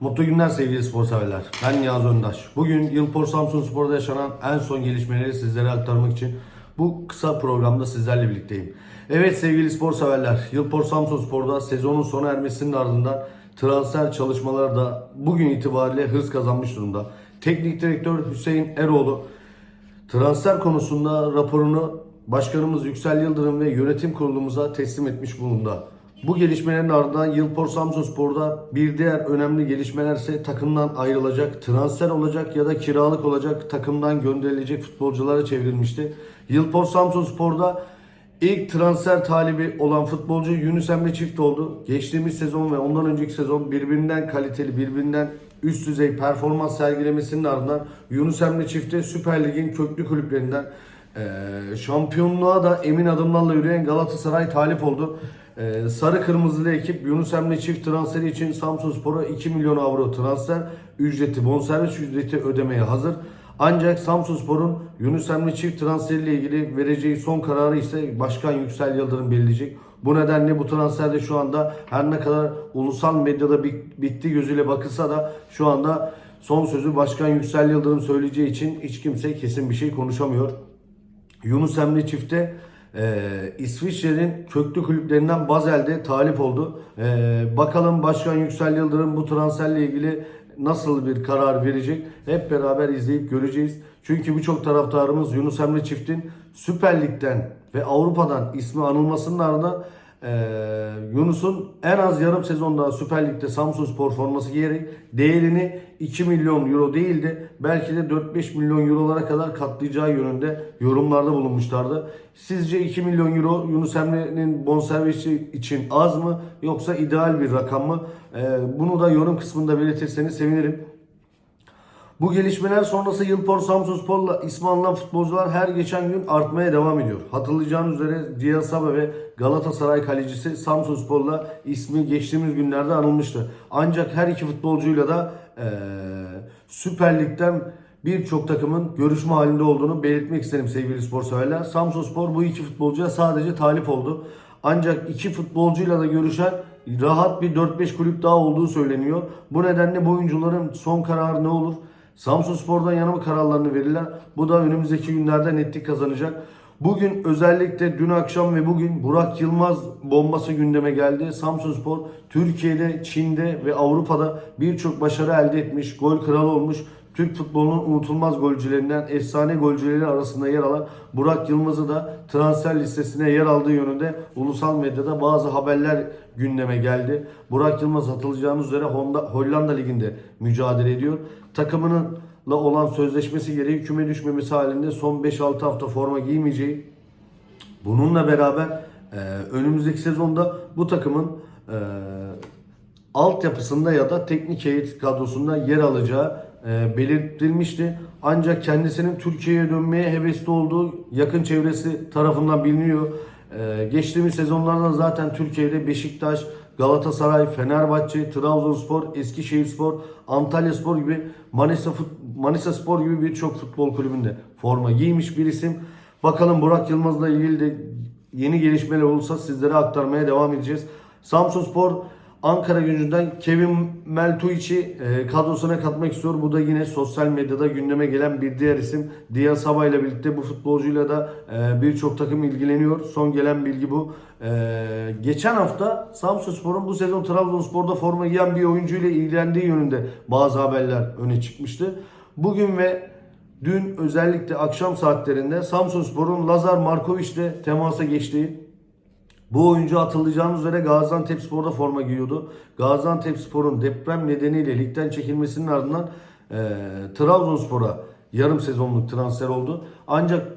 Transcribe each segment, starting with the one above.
Mutlu günler sevgili spor severler. Ben Nihat Öndaş. Bugün Yılpor Samsun Spor'da yaşanan en son gelişmeleri sizlere aktarmak için bu kısa programda sizlerle birlikteyim. Evet sevgili spor severler, Yılpor Samsun Spor'da sezonun sona ermesinin ardından transfer çalışmaları da bugün itibariyle hız kazanmış durumda. Teknik direktör Hüseyin Eroğlu transfer konusunda raporunu Başkanımız Yüksel Yıldırım ve yönetim kurulumuza teslim etmiş bulundu. Bu gelişmelerin ardından Yılpor Samsunspor'da bir diğer önemli gelişmeler ise takımdan ayrılacak, transfer olacak ya da kiralık olacak takımdan gönderilecek futbolculara çevrilmişti. Yılpor Samsunspor'da ilk transfer talibi olan futbolcu Yunus Emre Çift oldu. Geçtiğimiz sezon ve ondan önceki sezon birbirinden kaliteli, birbirinden üst düzey performans sergilemesinin ardından Yunus Emre Çift'e Süper Lig'in köklü kulüplerinden şampiyonluğa da emin adımlarla yürüyen Galatasaray talip oldu. Ee, sarı kırmızılı ekip Yunus Emre çift transferi için Samsunspor'a 2 milyon avro transfer ücreti, bonservis ücreti ödemeye hazır. Ancak Samsunspor'un Yunus Emre çift transferiyle ilgili vereceği son kararı ise Başkan Yüksel Yıldırım belirleyecek. Bu nedenle bu transferde şu anda her ne kadar ulusal medyada bit- bitti gözüyle bakılsa da şu anda son sözü Başkan Yüksel Yıldırım söyleyeceği için hiç kimse kesin bir şey konuşamıyor. Yunus Emre çifte e, İsviçre'nin köklü kulüplerinden Basel'de talip oldu. E, bakalım Başkan Yüksel Yıldırım bu transferle ilgili nasıl bir karar verecek hep beraber izleyip göreceğiz. Çünkü birçok taraftarımız Yunus Emre çiftin Süper Lig'den ve Avrupa'dan ismi anılmasının ardından e, Yunus'un en az yarım sezon daha Süper Lig'de Samsunspor forması giyerek değerini 2 milyon euro değil de belki de 4-5 milyon eurolara kadar katlayacağı yönünde yorumlarda bulunmuşlardı. Sizce 2 milyon euro Yunus Emre'nin bonservisi için az mı yoksa ideal bir rakam mı? E, bunu da yorum kısmında belirtirseniz sevinirim. Bu gelişmeler sonrası Yılpor Samsunspor'la ismi anılan futbolcular her geçen gün artmaya devam ediyor. Hatırlayacağınız üzere Diasaba ve Galatasaray kalecisi Samsunspor'la ismi geçtiğimiz günlerde anılmıştı. Ancak her iki futbolcuyla da eee, Süper Lig'den birçok takımın görüşme halinde olduğunu belirtmek isterim sevgili spor severler. Samsunspor bu iki futbolcuya sadece talip oldu. Ancak iki futbolcuyla da görüşen rahat bir 4-5 kulüp daha olduğu söyleniyor. Bu nedenle bu oyuncuların son kararı ne olur? Samsunspor'dan yana mı kararlarını verirler? Bu da önümüzdeki günlerde netlik kazanacak. Bugün özellikle dün akşam ve bugün Burak Yılmaz bombası gündeme geldi. Samsunspor Türkiye'de, Çin'de ve Avrupa'da birçok başarı elde etmiş, gol kralı olmuş. Türk futbolunun unutulmaz golcülerinden efsane golcüleri arasında yer alan Burak Yılmaz'ı da transfer listesine yer aldığı yönünde ulusal medyada bazı haberler gündeme geldi. Burak Yılmaz hatırlayacağınız üzere Honda, Hollanda Ligi'nde mücadele ediyor. Takımının olan sözleşmesi gereği küme düşmemesi halinde son 5-6 hafta forma giymeyeceği Bununla beraber e, önümüzdeki sezonda bu takımın e, altyapısında ya da teknik heyet kadrosunda yer alacağı belirtilmişti. Ancak kendisinin Türkiye'ye dönmeye hevesli olduğu yakın çevresi tarafından biliniyor. E, geçtiğimiz sezonlarda zaten Türkiye'de Beşiktaş, Galatasaray, Fenerbahçe, Trabzonspor, Eskişehirspor, Antalyaspor gibi Manisa, Manisa Spor gibi birçok futbol kulübünde forma giymiş bir isim. Bakalım Burak Yılmaz'la ilgili de yeni gelişmeler olursa sizlere aktarmaya devam edeceğiz. Samsunspor Ankara gücünden Kevin Meltuic'i e, kadrosuna katmak istiyor. Bu da yine sosyal medyada gündeme gelen bir diğer isim. Dia Saba ile birlikte bu futbolcuyla da e, birçok takım ilgileniyor. Son gelen bilgi bu. E, geçen hafta Samsunspor'un bu sezon Trabzonspor'da forma giyen bir oyuncuyla ilgilendiği yönünde bazı haberler öne çıkmıştı. Bugün ve Dün özellikle akşam saatlerinde Samsunspor'un Lazar Markovic ile temasa geçtiği bu oyuncu hatırlayacağınız üzere Gaziantepspor'da forma giyiyordu. Gaziantepspor'un deprem nedeniyle ligden çekilmesinin ardından e, Trabzonspor'a yarım sezonluk transfer oldu. Ancak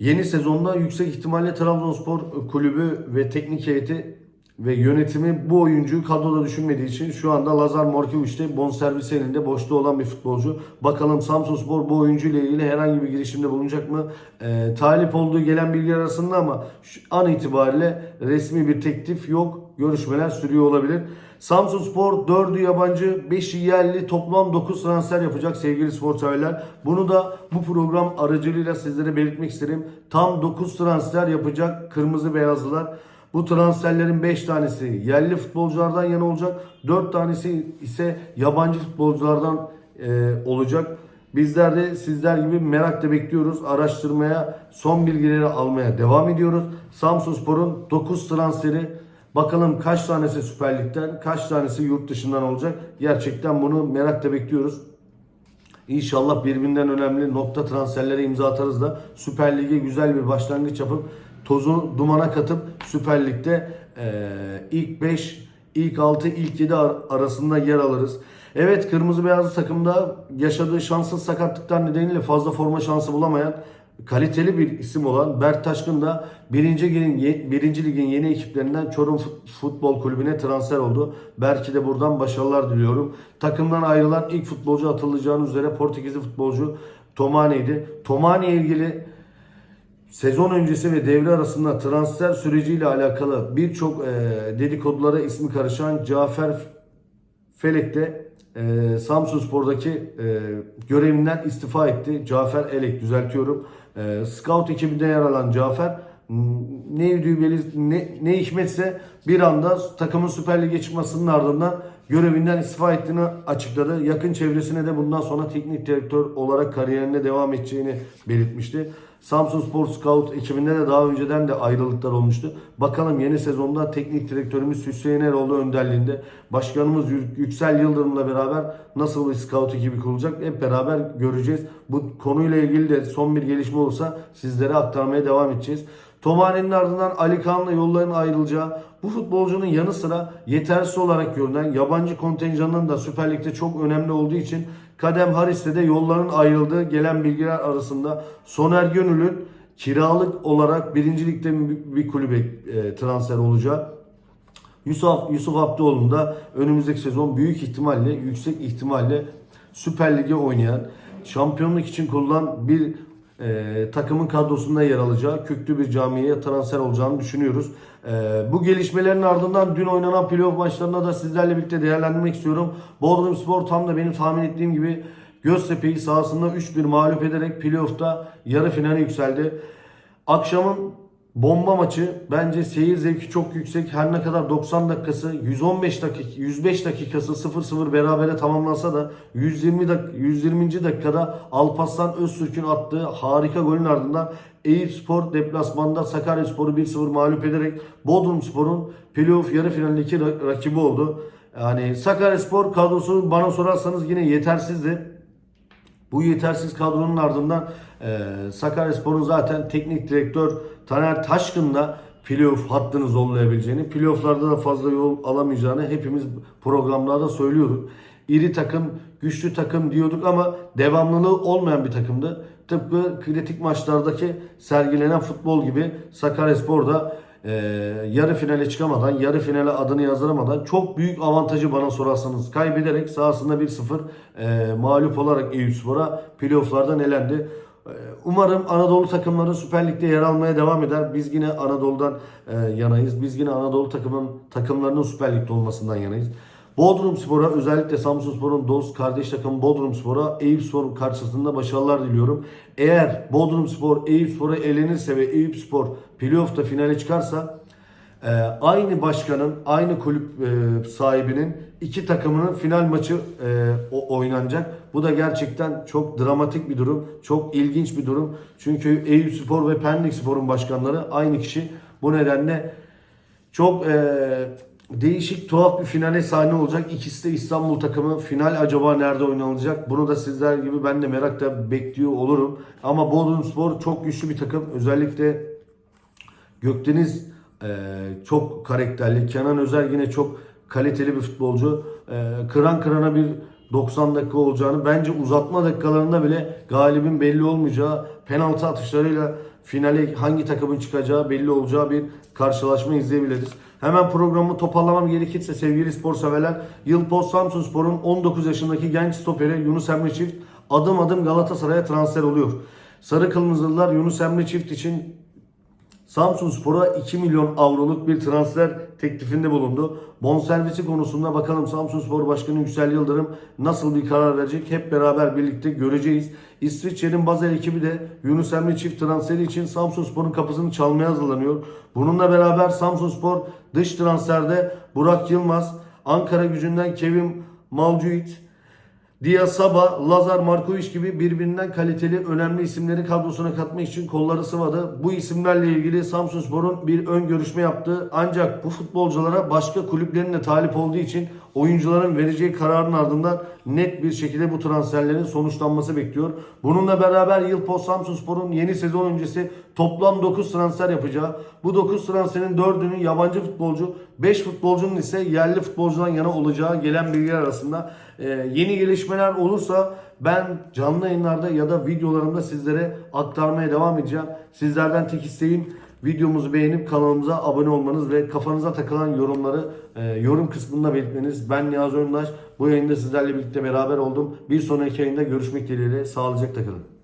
yeni sezonda yüksek ihtimalle Trabzonspor kulübü ve teknik heyeti ve yönetimi bu oyuncuyu kadroda düşünmediği için şu anda Lazar Morkevic'te bonservis elinde boşta olan bir futbolcu. Bakalım Samsunspor bu oyuncu ile ilgili herhangi bir girişimde bulunacak mı? Ee, talip olduğu gelen bilgiler arasında ama şu an itibariyle resmi bir teklif yok. Görüşmeler sürüyor olabilir. Samsunspor 4'ü yabancı, 5'i yerli toplam 9 transfer yapacak sevgili spor severler. Bunu da bu program aracılığıyla sizlere belirtmek isterim. Tam 9 transfer yapacak kırmızı beyazlılar. Bu transferlerin 5 tanesi yerli futbolculardan yana olacak. 4 tanesi ise yabancı futbolculardan e, olacak. Bizler de sizler gibi merakla bekliyoruz. Araştırmaya, son bilgileri almaya devam ediyoruz. Samsunspor'un 9 transferi bakalım kaç tanesi Süper Lig'den, kaç tanesi yurt dışından olacak. Gerçekten bunu merakla bekliyoruz. İnşallah birbirinden önemli nokta transferlere imza atarız da Süper Lig'e güzel bir başlangıç yapıp tozu dumana katıp Süper Lig'de eee, ilk 5, ilk 6, ilk 7 ar- arasında yer alırız. Evet kırmızı beyazlı takımda yaşadığı şanssız sakatlıklar nedeniyle fazla forma şansı bulamayan kaliteli bir isim olan Berk Taşkın da 1. Ligin, 1. Ligin yeni ekiplerinden Çorum Fut- Futbol Kulübü'ne transfer oldu. Berk'e de buradan başarılar diliyorum. Takımdan ayrılan ilk futbolcu atılacağını üzere Portekizli futbolcu Tomane'ydi. Tomane ilgili sezon öncesi ve devre arasında transfer süreciyle alakalı birçok e, dedikodulara ismi karışan Cafer Felek de e, Samsun Spor'daki e, görevinden istifa etti. Cafer Elek düzeltiyorum. E, Scout ekibinde yer alan Cafer ne düğmeli ne, ne hikmetse bir anda takımın Süper Lig'e çıkmasının ardından görevinden istifa ettiğini açıkladı. Yakın çevresine de bundan sonra teknik direktör olarak kariyerine devam edeceğini belirtmişti. Samsun Spor Scout ekibinde de daha önceden de ayrılıklar olmuştu. Bakalım yeni sezonda teknik direktörümüz Hüseyin Eroğlu önderliğinde başkanımız Yü- Yüksel Yıldırım'la beraber nasıl bir scout ekibi kurulacak hep beraber göreceğiz. Bu konuyla ilgili de son bir gelişme olursa sizlere aktarmaya devam edeceğiz. Tomane'nin ardından Ali Kaan'la yolların ayrılacağı, bu futbolcunun yanı sıra yetersiz olarak görünen yabancı kontenjanının da Süper Lig'de çok önemli olduğu için Kadem Haris'te de yolların ayrıldığı gelen bilgiler arasında Soner Gönül'ün kiralık olarak birincilikte bir kulübe e, transfer olacağı. Yusuf, Yusuf Abdioğlu'nun da önümüzdeki sezon büyük ihtimalle, yüksek ihtimalle Süper Lig'e oynayan, şampiyonluk için kurulan bir e, takımın kadrosunda yer alacağı köklü bir camiye transfer olacağını düşünüyoruz. E, bu gelişmelerin ardından dün oynanan playoff maçlarına da sizlerle birlikte değerlendirmek istiyorum. Bodrum Spor tam da benim tahmin ettiğim gibi Göztepe'yi sahasında 3-1 mağlup ederek playoff'ta yarı finale yükseldi. Akşamın bomba maçı bence seyir zevki çok yüksek. Her ne kadar 90 dakikası 115 dakika 105 dakikası 0-0 berabere tamamlansa da 120 dak 120. dakikada Alparslan Öztürk'ün attığı harika golün ardından Eyüp Spor deplasmanda Sakaryaspor'u 1-0 mağlup ederek Bodrum Spor'un playoff yarı finaldeki ra- rakibi oldu. Yani Sakaryaspor kadrosu bana sorarsanız yine yetersizdi. Bu yetersiz kadronun ardından e, Sakaryaspor'un zaten teknik direktör Taner Taşkın'la playoff hattını zorlayabileceğini, playofflarda da fazla yol alamayacağını hepimiz programlarda söylüyorduk. İri takım, güçlü takım diyorduk ama devamlılığı olmayan bir takımdı. Tıpkı kritik maçlardaki sergilenen futbol gibi Sakaryaspor da e, yarı finale çıkamadan, yarı finale adını yazdıramadan çok büyük avantajı bana sorarsanız kaybederek sahasında 1-0 e, mağlup olarak Eyüpspor'a playofflardan elendi. E, Umarım Anadolu takımları Süper Lig'de yer almaya devam eder. Biz yine Anadolu'dan e, yanayız. Biz yine Anadolu takımın takımlarının Süper Lig'de olmasından yanayız. Bodrum Spor'a özellikle Samsun Spor'un dost kardeş takım Bodrum Spor'a Eyüp Spor karşısında başarılar diliyorum. Eğer Bodrum Spor Eyüp Spor'a elenirse ve Eyüp Spor playoff'ta finale çıkarsa e, aynı başkanın, aynı kulüp e, sahibinin iki takımının final maçı e, o- oynanacak. Bu da gerçekten çok dramatik bir durum, çok ilginç bir durum. Çünkü Eyüp Spor ve Pendik Spor'un başkanları aynı kişi. Bu nedenle çok e, değişik, tuhaf bir finale sahne olacak. İkisi de İstanbul takımı. Final acaba nerede oynanacak? Bunu da sizler gibi ben de merakla bekliyor olurum. Ama Bodrumspor çok güçlü bir takım. Özellikle Gökdeniz e, çok karakterli. Kenan Özer yine çok kaliteli bir futbolcu. E, kıran kırana bir 90 dakika olacağını bence uzatma dakikalarında bile galibin belli olmayacağı penaltı atışlarıyla finale hangi takımın çıkacağı belli olacağı bir karşılaşma izleyebiliriz. Hemen programı toparlamam gerekirse sevgili spor severler Yılpoz Samsun Spor'un 19 yaşındaki genç stoperi Yunus Emre Çift adım adım Galatasaray'a transfer oluyor. Sarı Kırmızılılar Yunus Emre Çift için Samsun Spor'a 2 milyon avroluk bir transfer teklifinde bulundu. Bonservisi konusunda bakalım Samsun Spor Başkanı Yüksel Yıldırım nasıl bir karar verecek hep beraber birlikte göreceğiz. İsviçre'nin Basel ekibi de Yunus Emre çift transferi için Samsun Spor'un kapısını çalmaya hazırlanıyor. Bununla beraber Samsun Spor dış transferde Burak Yılmaz, Ankara gücünden Kevin Malcuit, Dia Saba, Lazar Markovic gibi birbirinden kaliteli önemli isimleri kadrosuna katmak için kolları sıvadı. Bu isimlerle ilgili Samsunspor'un bir ön görüşme yaptı. Ancak bu futbolculara başka kulüplerin de talip olduğu için oyuncuların vereceği kararın ardından net bir şekilde bu transferlerin sonuçlanması bekliyor. Bununla beraber Yılpoz Samsunspor'un yeni sezon öncesi toplam 9 transfer yapacağı. Bu 9 transferin 4'ünün yabancı futbolcu, 5 futbolcunun ise yerli futbolcudan yana olacağı gelen bilgiler arasında. Ee, yeni gelişmeler olursa ben canlı yayınlarda ya da videolarımda sizlere aktarmaya devam edeceğim. Sizlerden tek isteğim videomuzu beğenip kanalımıza abone olmanız ve kafanıza takılan yorumları e, yorum kısmında belirtmeniz. Ben Niyazi Öndaş. Bu yayında sizlerle birlikte beraber oldum. Bir sonraki yayında görüşmek dileğiyle. Sağlıcakla kalın.